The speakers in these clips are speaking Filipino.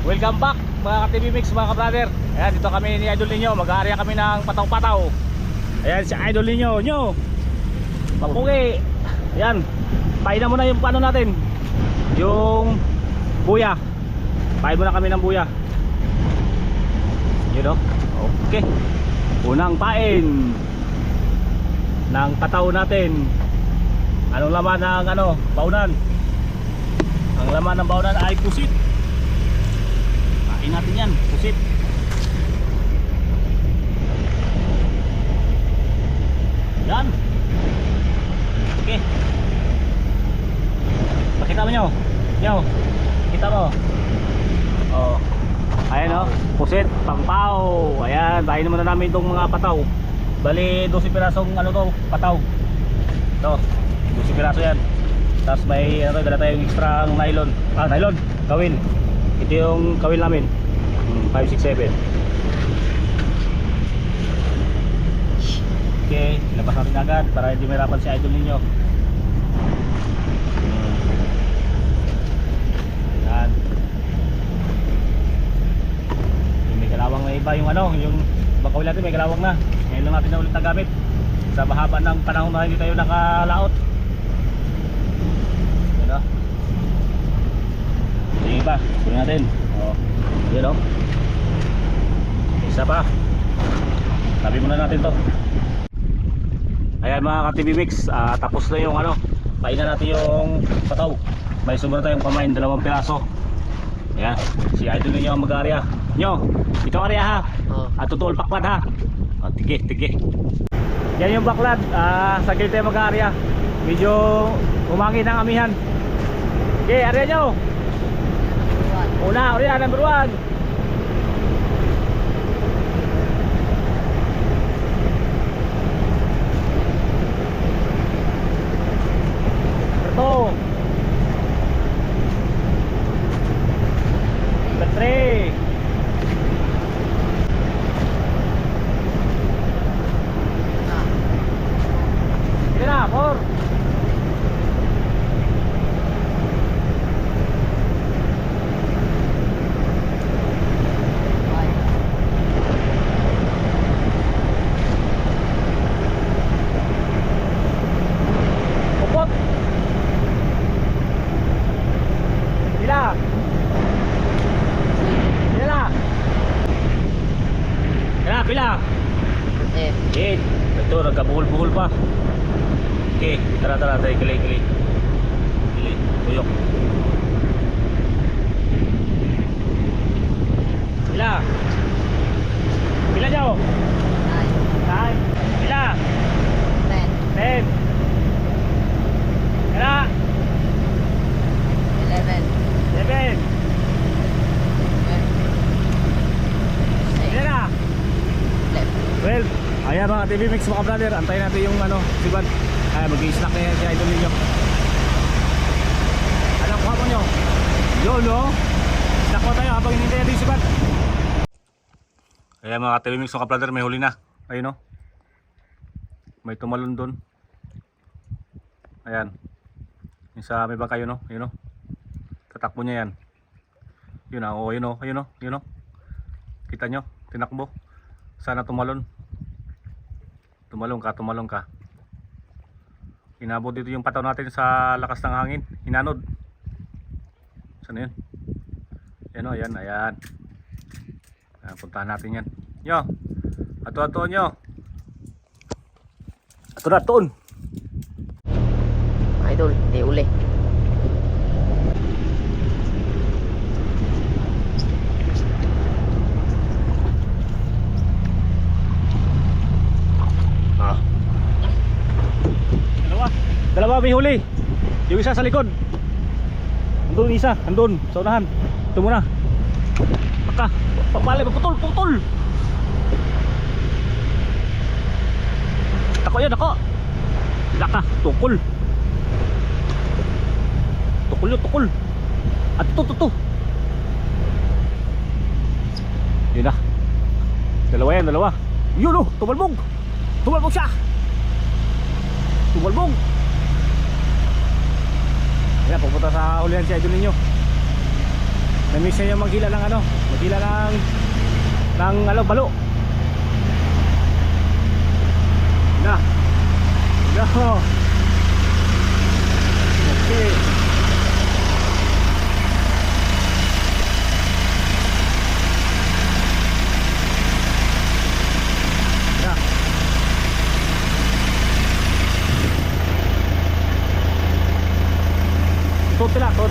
Welcome back mga ka-TV Mix mga ka-brother. Ayan dito kami ni Idol ninyo. Mag-aarya kami ng pataw-pataw. Ayan si Idol ninyo. Nyo Mapugi. Ayan Painan mo na yung paano natin. Yung Buya. Pain mo na kami ng buya. Yun o Okay. Unang pain Ng pataw natin. Anong laman ng ano Baunan? Ang laman ng baunan ay pusit Kain natin yan, pusit. Yan. Okay. Pakita mo nyo. Nyo. Kita mo. Oh. Ayan oh. Pusit, pangpao. Ayan, bahin naman na namin itong mga pataw. Bali, 12 pirasong ano to, pataw. Ito, 12 piraso yan. Tapos may ano, dala tayong extra nylon. Ah, nylon. Kawil. Ito yung kawil namin. Hmm, 567. Okay, labas natin agad para hindi mahirapan si idol ninyo. Yan. Yung may kalawang na iba yung ano, yung ibang kawil natin may kalawang na. Ngayon lang natin na ulit nagamit. Sa mahaba ng panahon na hindi tayo nakalaot. Yan o. Sige pa, kunin natin. Oh, yun o. Isa pa. Tabi muna natin to. Ayan mga ka-TV Mix, ah, tapos na yung ano, painan natin yung pataw. May sumunod tayong pamain, dalawang piraso. Ayan, si Idol ninyo ang mag-area. Nyo, ito area ha. Oh. At tutuol paklad ha. O, tige, tige. Yan yung baklad, ah, sa gilid tayo mag-area. Medyo umangin ang amihan. Okay, area nyo. Una, ori number 1. Pila. Eh, Eight. Ito, nagkabuhol-buhol pa. Okay, tara, tara, tayo, kili, kili. Kili, tuyok. Pila. Pila nyo. nine, Nine. Pila. ten, Ten. Pila. eleven, Seven. twelve, Pila six, na. Left. Well, ayan mga TV Mix mga brother, antayin natin yung ano, sibat. Ay, mag-i-snack na yan si Idol ninyo. Anong kuha mo nyo? No? Snack mo tayo habang hinintay natin yung sibat. Ayan mga TV Mix mga brother, may huli na. Ayun, no? May tumalon doon. Ayan. Yung sa may bangka yun, no? Yun, no? Tatakbo niya yan. Yun, ah, oh, yun, no? Yun, no? Yun, no? Kita nyo? Tinakbo. Sana tumalon. Tumalong ka, tumalong ka. Inabot dito yung pataw natin sa lakas ng hangin. Hinanod. Saan yun? Yan o, yan, ayan. ayan. Puntahan natin yan. Nyo. Ato-ato nyo. Ato na, tuon. Idol, di uli. Ah. Dalawa. Dalawa may huli. Yung isa sa likod. Andun isa, andun sa unahan. Ito muna. Paka, papalay, putol, putol. Tako yan, ako. Laka, tukol. Tukol yun, tukol. At ito, ito. Yun na. Dalawa yan, dalawa. Yun oh, tumalbog. Tumalbog siya. Tumalbog. Ayan, pupunta sa ulihan si Idol ninyo. Namiss niya yung maghila ng ano, maghila ng ng ano, balo. Na. Na. Okay. Na. Tot sila, tot.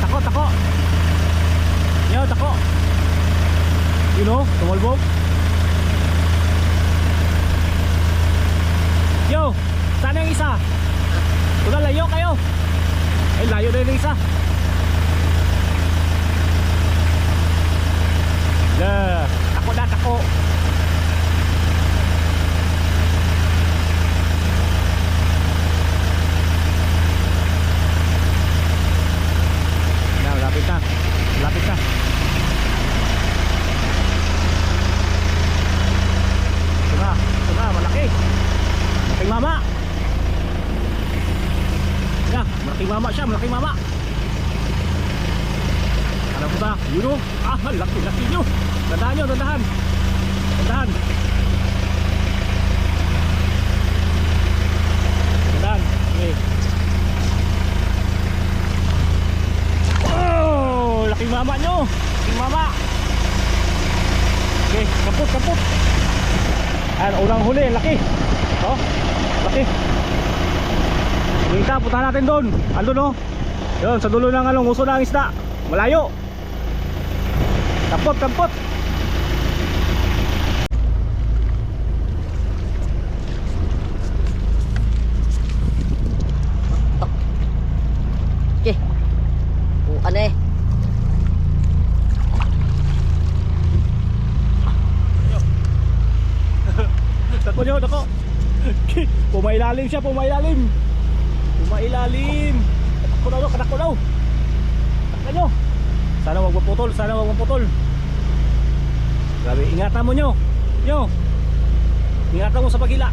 Tako, tako. Yo, tako. You know, tumalbog. Yo, saan yung isa? Kuna layo kayo. Ay, layo na yung isa. Yeah, tako na, tako. Na, lapit na. Lapit na. Ito na, ito na, malaki. Malaking mama. Ya, malaking mama siya, malaking mama. Ano po ba? Yun o. Ah, laki-laki nyo. Tandaan nyo, tandaan. Tandaan. Tandaan. Okay. Oh, laking mama nyo. Laking mama. Okay, kaput, kaput. Ayan, unang huli, laki. Oh, laki. Kita, punta natin doon. Ando no. Yun, sa dulo ng anong uso ng isda. Malayo. Kapot, kapot. Okay. Ano eh. Dako nyo, dako. Pumailalim siya, pumailalim. Pumailalim. Kadako daw, daw. Kadako nyo. Sana wag maputol, sana wag maputol. Grabe, ingatan mo nyo. Nyo. Ingatan mo sa pagila.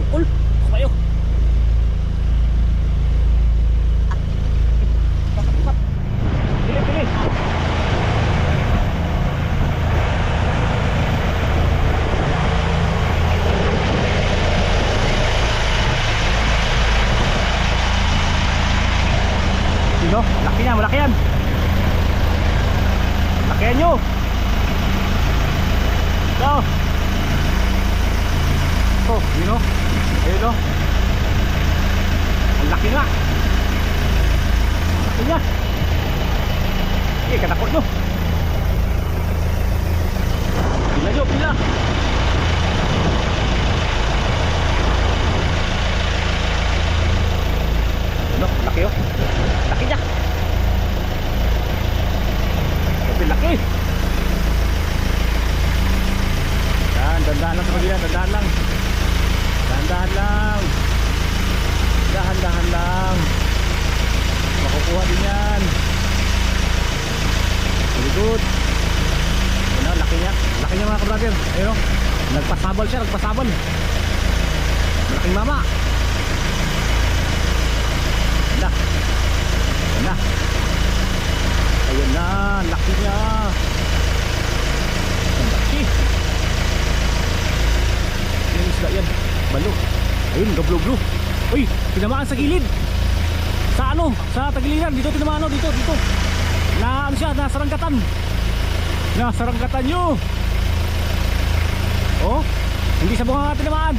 Pukul. Kayo. Pili, pili. Sino? Laki niya, malaki yan. Lakihan nyo. Ito. Oh, yun o. Ayun o. Ang laki nga. Laki niya. Eh, katakot nyo. Pila nyo, pila. Ano, laki o. Laki niya. Sabi laki. Yan, dandahan lang sa pagila, dandahan lang. Dahan-dahan lang. Dahan-dahan lang. Makukuha din yan. Very good. Ano, laki niya. Laki niya mga kabrother. Ayun o. Nagpasabal siya, nagpasabal. Malaking mama. Na. Ayan na. Ayan na, laki niya. Ang laki. Yung isda yan. Balo. Ayun, gablo-glo. Uy, tinamaan sa gilid. Sa ano? Sa tagiliran. Dito tinamaan. oh, Dito, dito. Na ano siya, nasa ranggatan. Nasa ranggatan nyo. Oh, hindi sa bunga tinamaan.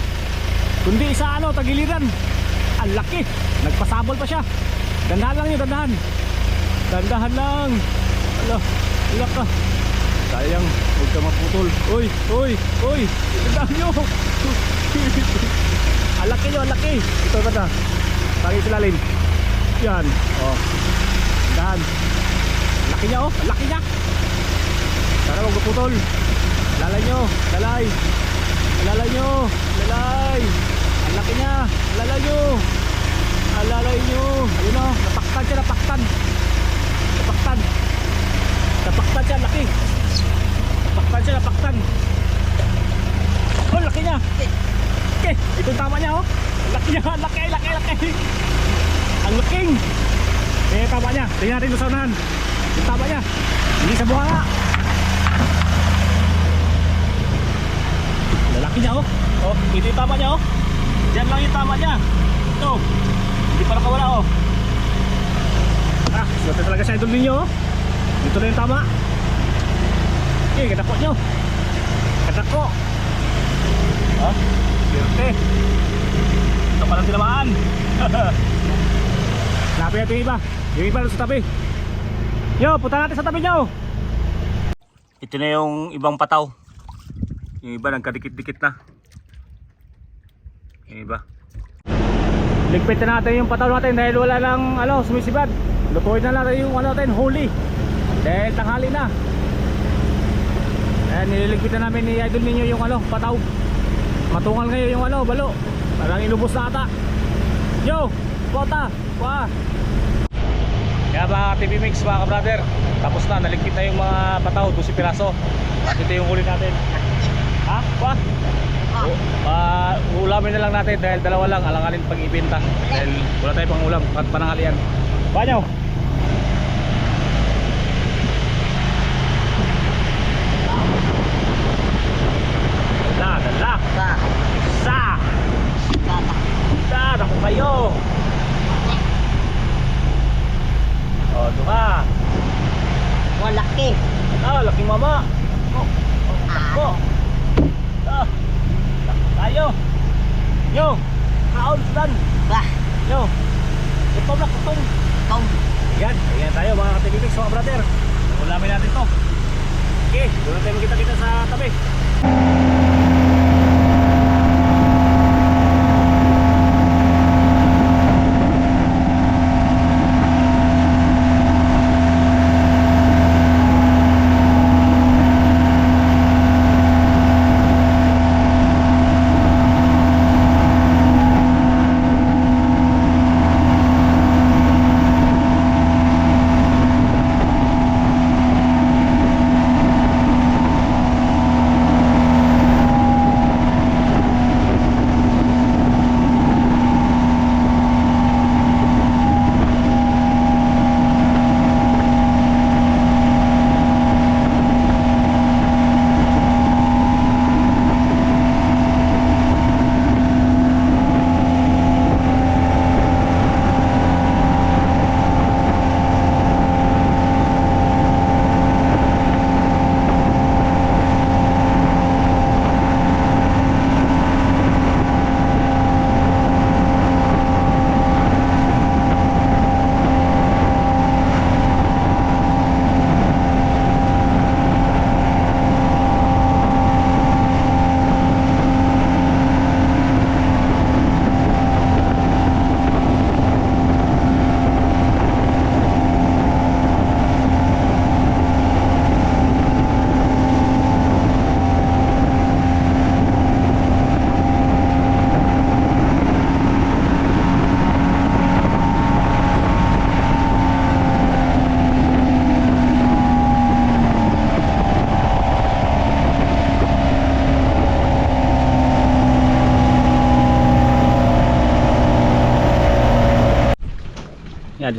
Kundi sa ano, tagiliran. Ang laki. Nagpasabol pa siya. Dandahan lang yun, dandahan. Dandahan lang. Ala, ilak ka. Sayang, huwag ka maputol. Uy, uy, uy. Dandahan nyo. ang laki nyo, ang laki. Ito ba ta? Lagi sa lalim. Yan. Oh. Ang Laki niya oh, laki niya. Sana huwag maputol. Lalay nyo, lalay. Lalay nyo, lalay. Ang laki niya, lalay nyo. Alalay nyo. Ayun o, napaktan siya, napaktan. Napaktan. Napaktan siya, laki. Napaktan siya, napaktan. Oh, laki niya. laki. Ito yung tama niya oh. Laki niya, laki, laki, laki. Ang laking. Eh, tama niya. Tingnan natin sa unahan. Yung tama niya. Hindi sa buhanga. Lalaki niya oh. Oh, ito yung tama niya oh. Diyan lang yung tama niya. Ito. Hindi pa nakawala oh. Ah, swerte talaga sa idol ninyo oh. Dito na yung tama. Okay, katako nyo. Katako. Ha? Swerte. Ito pa lang tinamaan. Lapi natin yung iba. Yung iba sa tabi. Yo, punta natin sa tabi nyo. Ito na yung ibang pataw. Yung iba nagkadikit-dikit na. Yung iba. Ligpit na natin yung pataw natin dahil wala lang ano, sumisibad. Lutuin na natin yung ano natin, holy. Dahil tanghali na. Ayan, nililigpit na namin ni idol ninyo yung ano, pataw. Matungal ngayon yung ano, balo. Parang inubos na ata. Yo, kota, wa. Kaya mga TV Mix mga brother, tapos na, naligpit na yung mga pataw, 12 piraso. At ito yung huli natin. Ha? O, ah, ulamin na lang natin dahil dalawa lang alanganin pag ibenta dahil wala tayong pang ulam at panangalian banyo dala dala Sa. sa Tata. sa ako kayo o duha Malaki. ah laking mama oh, oh, takbo ah tayo yo kaon sudan Bah. yo gutom na gutom Tom. Yan, ayan tayo mga katibibig mga brother. Ulamin natin to. Okay, doon tayo magkita-kita sa tabi.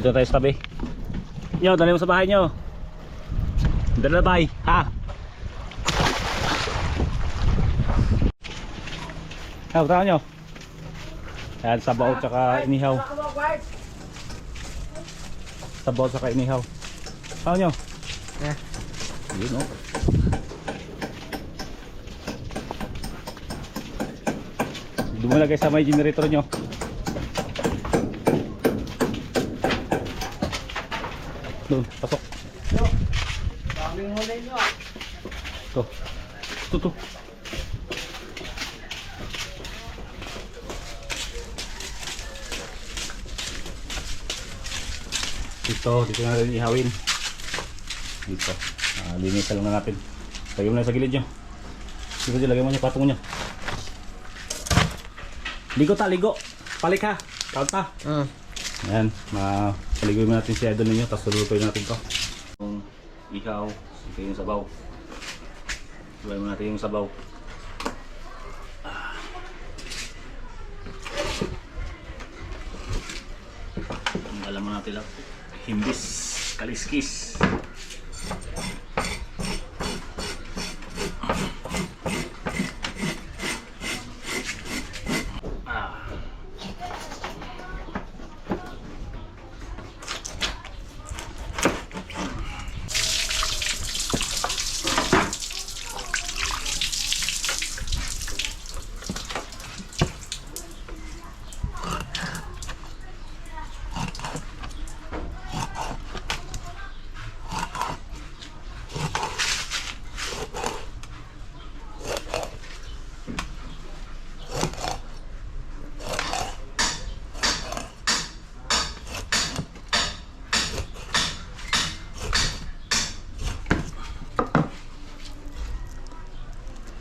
Dito tayo sa tabi. Yo, dali mo sa bahay nyo. Dala na bahay, ha? Ha, tama nyo. Yan, sabaw tsaka inihaw. Sabaw tsaka inihaw. Tama nyo. Eh. Yun, oh. Doon mo lagay sa may generator nyo. Doon, pasok. Daming huli nyo. Ito. Ito, ito. Dito, dito na rin ihawin. Dito. Ah, linisan na natin. Lagyan mo na sa gilid nyo. Dito dyan, lagyan mo nyo patong nyo. Ligo ta, ligo. Palik ha. Count ta. Ayan, mapaligoy mo natin si idol ninyo, tapos lulutoy natin to. Yung ikaw, ito yung sabaw. Sabay mo natin yung sabaw. Alam mo natin lang, himbis, kaliskis.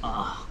Ah.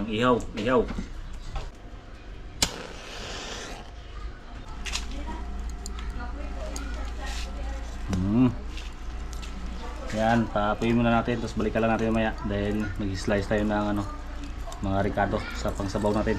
Pang ihaw, ihaw. Hmm. Yan, paapuyin muna natin tapos balikan lang natin mamaya dahil mag-slice tayo ng ano, mga ricado sa pangsabaw natin.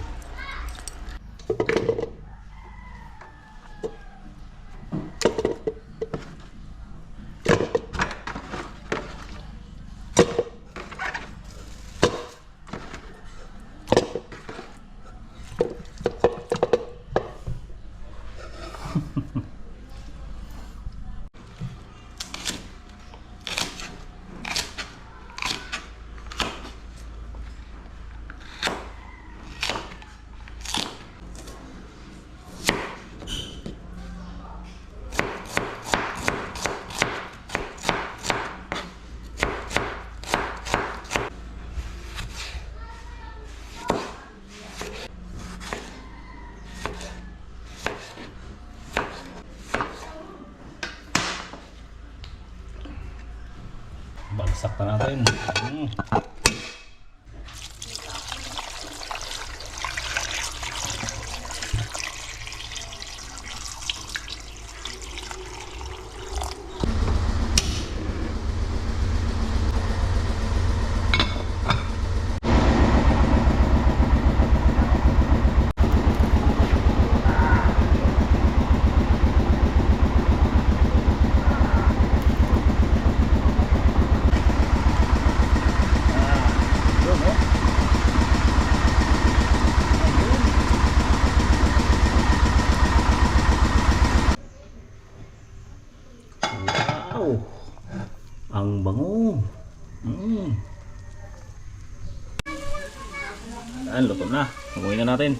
Natin.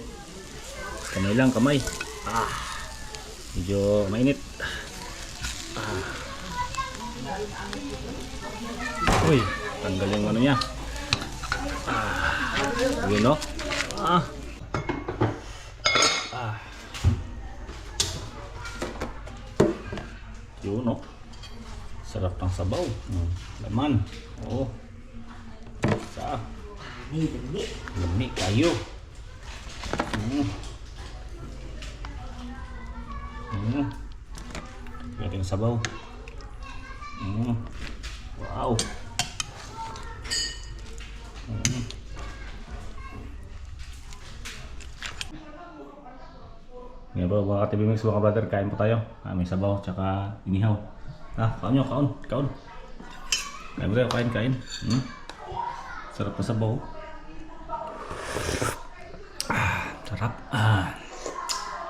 Kamay lang, kamay. Ah, medyo mainit. Ah. Uy, tanggal yung ano niya. Yun no? Ah. Ah. Yun no? Sarap ng sabaw. Mm. Laman. Oo. Sa. Lami kayo. Mm. Mm. Pwede yung sabaw. Mm. Wow. Mm. Ngayon po mga ka-TV Mix mga brother, kain po tayo. Ah, may sabaw, tsaka inihaw. Ah, kaon nyo, kaon, kaon. Kain po tayo, kain, kain. Hmm? Sarap na sabaw. Sarap. Ah.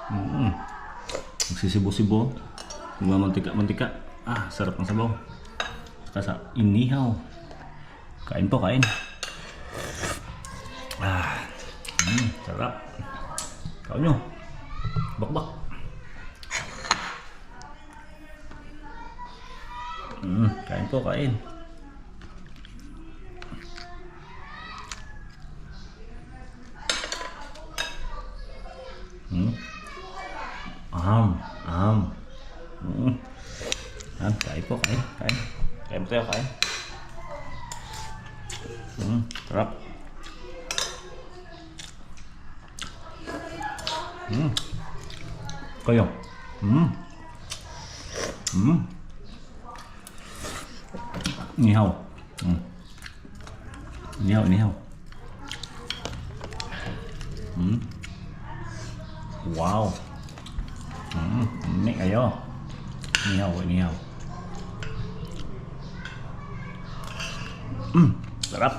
Mm. Magsisibo-sibo. Magmamantika-mantika. Ah, sarap ng sabaw. Saka sa inihaw. Kain po, kain. Ah. Mm, sarap. Kau nyo. Bak-bak. Mm, kain po, kain. Hmm. Aham, aham. Hmm. Yan, kain po, kain, kain. Kain po tayo, kain. Hmm, sarap. Hmm. Kayo. Hmm. Hmm. Inihaw. Hmm. Inihaw, inihaw. Hmm. Wow. Hmm, ini kayo. Inihaw, inihaw. Hmm, sarap.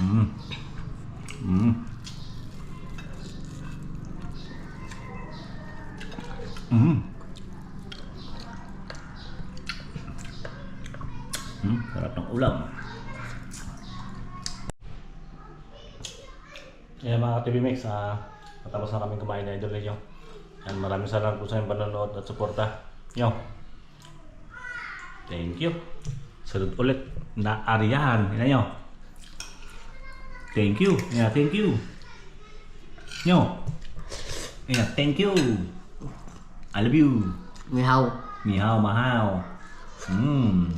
Hmm. Hmm. Hmm. Hmm, sarap ng ulam. Yan mga TV Mix, ah, matapos na kami kumain na idol ninyo. Yan, maraming salamat po sa inyong panonood at suporta. Yo. Thank you. Salud ulit na Arian. Yan nyo. Thank you. Yeah, thank you. Nyo. Yeah, thank you. I love you. Mihaw. Mihao, mahao. Hmm.